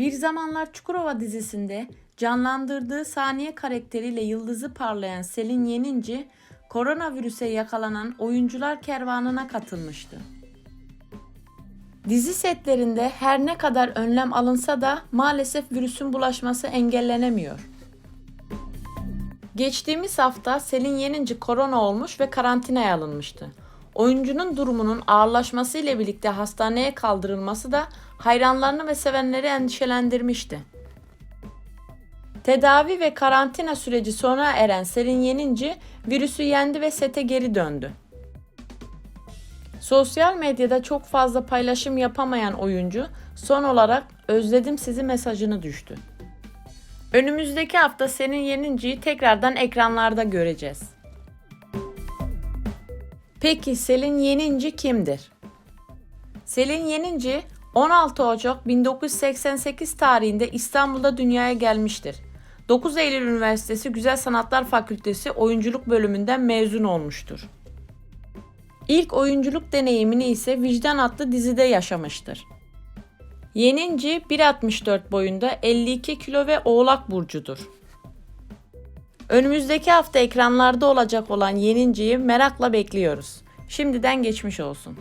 Bir Zamanlar Çukurova dizisinde canlandırdığı saniye karakteriyle yıldızı parlayan Selin Yeninci, koronavirüse yakalanan oyuncular kervanına katılmıştı. Dizi setlerinde her ne kadar önlem alınsa da maalesef virüsün bulaşması engellenemiyor. Geçtiğimiz hafta Selin Yeninci korona olmuş ve karantinaya alınmıştı. Oyuncunun durumunun ağırlaşması ile birlikte hastaneye kaldırılması da hayranlarını ve sevenleri endişelendirmişti. Tedavi ve karantina süreci sona eren Selin Yeninci virüsü yendi ve sete geri döndü. Sosyal medyada çok fazla paylaşım yapamayan oyuncu son olarak özledim sizi mesajını düştü. Önümüzdeki hafta senin Yeninci'yi tekrardan ekranlarda göreceğiz. Peki Selin Yeninci kimdir? Selin Yeninci 16 Ocak 1988 tarihinde İstanbul'da dünyaya gelmiştir. 9 Eylül Üniversitesi Güzel Sanatlar Fakültesi Oyunculuk bölümünden mezun olmuştur. İlk oyunculuk deneyimini ise Vicdan adlı dizide yaşamıştır. Yeninci 1.64 boyunda 52 kilo ve oğlak burcudur. Önümüzdeki hafta ekranlarda olacak olan Yeninci'yi merakla bekliyoruz. Şimdiden geçmiş olsun.